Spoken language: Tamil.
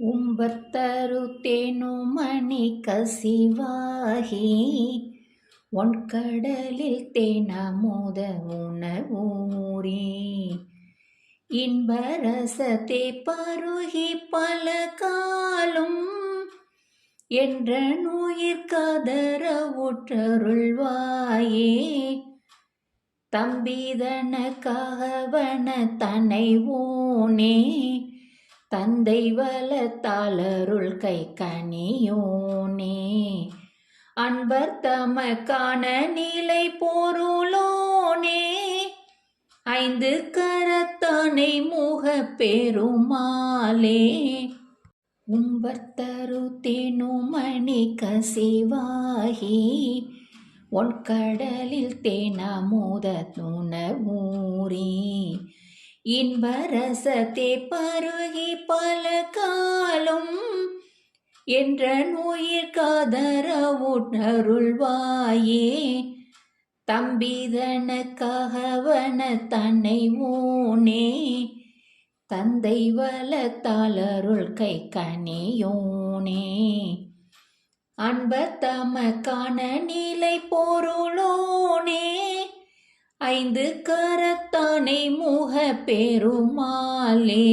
ಉಂಬತ್ತರುತ್ತೇನು ಮಣಿ ಕಸಿವಾಗಿ ஒன்கடலில் தேனமுத உணவூரே இன்பரசத்தை பருகி பல காலும் என்ற நுயிர் கதற உற்றருள்வாயே தம்பிதனக்காகவன தன்னை ஊனே தந்தை வளத்தாளருள் கை கனியோனே. அன்பர் தமக்கான நிலை பொருளோனே. ஐந்து கரத்தானை முக பெருமாளே. உம்பர்த்தரு தேனுமணி கசிவாகி உன் கடலில் தேனமுத துணவூரே. இன்பரசத்தை பருகி பல காலம் என்ற நோயிற் காதர உணருள்வாயே தம்பிதனக்காகவன தன்னை மூனே தந்தை வளத்தாளருள் கை கனியோனே அன்பர் தமக்கான நிலை பொருளோனே ஐந்து கரத்தானை முக பெருமாளே